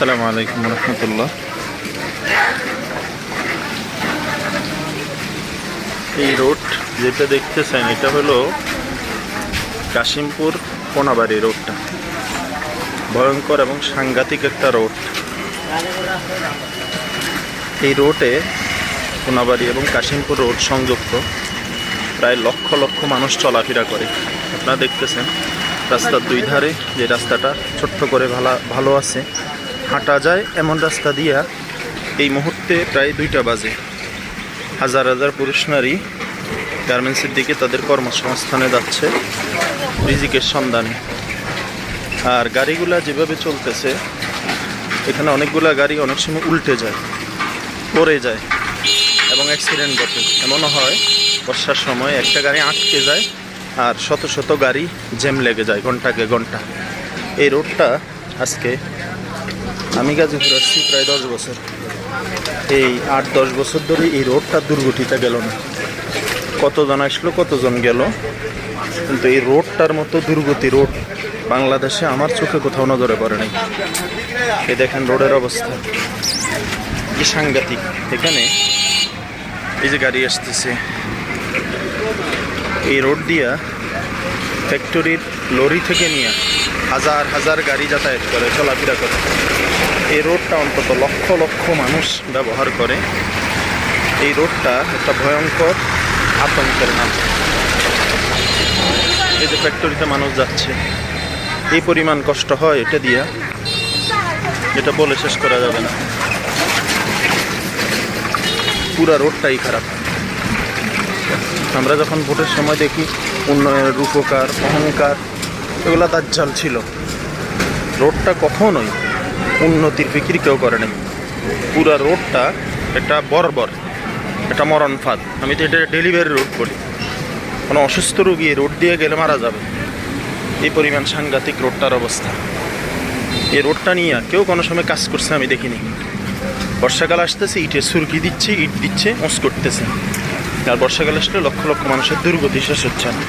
আসসালামু আলাইকুম রহমতুল্লাহ। এই রোড যেটা দেখতেছেন, এটা হলো কাশিমপুর কোনাবাড়ি রোডটা। ভয়ঙ্কর এবং সাংঘাতিক একটা রোড। এই রোডে কোনাবাড়ি এবং কাশিমপুর রোড সংযুক্ত। প্রায় লক্ষ লক্ষ মানুষ চলাফেরা করে। আপনারা দেখতেছেন, রাস্তার দুই ধারে যে রাস্তাটা ছোট্ট করে ভালো ভালো আছে। হাঁটা যায় এমন রাস্তা দিয়া এই মুহূর্তে প্রায় দুইটা বাজে। হাজার হাজার পুরুষ নারী গার্মেন্টসের দিকে তাদের কর্মসংস্থানে যাচ্ছে রিজিকের সন্ধানে। আর গাড়িগুলা যেভাবে চলতেছে, এখানে অনেকগুলা গাড়ি অনেক সময় উল্টে যায়, পড়ে যায় এবং অ্যাক্সিডেন্ট ঘটে। এমনও হয়, বর্ষার সময় একটা গাড়ি আটকে যায় আর শত শত গাড়ি জ্যাম লেগে যায় ঘন্টাকে ঘণ্টা। এই রোডটা আজকে আমি গাজীপুর আসছি প্রায় দশ বছর। এই আট, দশ বছর ধরে এই রোডটা দুর্গঠিত গেল না। কতজন আসলো, কতজন গেল? কিন্তু এই রোডটার মতো দুর্গতি রোড বাংলাদেশে আমার চোখে কোথাও নজরে পড়ে নাই। এই দেখেন রোডের অবস্থা। কি সাংঘাতিক। এখানে এই যে গাড়ি আসতেছে। এই রোড দিয়া ফ্যাক্টরির লরি থেকে নিয়ে হাজার হাজার গাড়ি যাতায়াত করে, চলাফেরা করে। এই রোডটা অন্তত লক্ষ লক্ষ মানুষ ব্যবহার করে। এই রোডটা একটা ভয়ঙ্কর আতঙ্কের নাম। এই যে ফ্যাক্টরিতে মানুষ যাচ্ছে, এই পরিমাণ কষ্ট হয় এটা দিয়া, যেটা বলে শেষ করা যাবে না। পুরা রোডটাই খারাপ। আমরা যখন ভোটের সময় দেখি, উন্নয়নের রূপকার, অহংকার, এগুলো দাজ্জাল ছিল। রোডটা কখনোই উন্নতির ফিকির কেউ করে নাই। পুরা রোডটা একটা বর্বর, একটা মরণ ফাঁদ। আমি তো এটা ডেলিভারি রোড বলি। কোনো অসুস্থ রোগী রোড দিয়ে গেলে মারা যাবে। এই পরিমাণ সাংঘাতিক রোডটার অবস্থা। এই রোডটা নিয়ে কেউ কোনো সময় কাজ করছে আমি দেখিনি। বর্ষাকাল আসতেছে ইটের সুরকি দিচ্ছে, ইট দিচ্ছে ওস করতেছে। আর বর্ষাকাল আসলে লক্ষ লক্ষ মানুষের দুর্গতি শেষ হচ্ছে না।